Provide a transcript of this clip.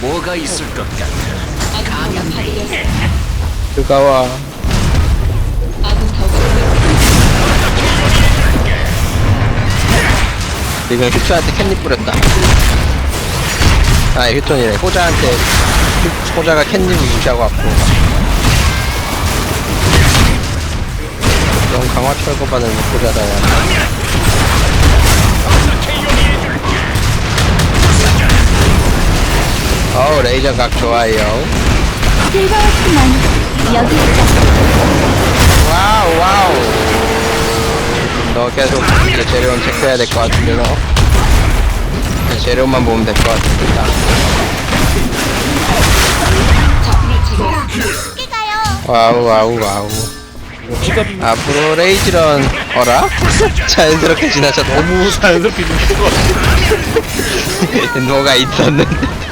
뭐가 있을 것 같아. 아군 타워가 파괴되었습니다. 그가 와 아군 타워가 지금 휴초한테 캣닙 뿌렸다 아 휴톤이래 호자한테 휴- 호자가 캣닙을 무시하고 왔고 너무 강화 철거받은 호자다 야 어우 레이저 각 좋아요 즐거웠지만 여기. 와우 와우 너 계속 이제 재료는 체크해야 될 것 같은데 너 재료만 보면 될것 가요. 와우 와우 와우 앞으로 레이지런 어라? 자연스럽게 지나쳤다 너무 자연스럽게 눈치가 뭐가 있었는데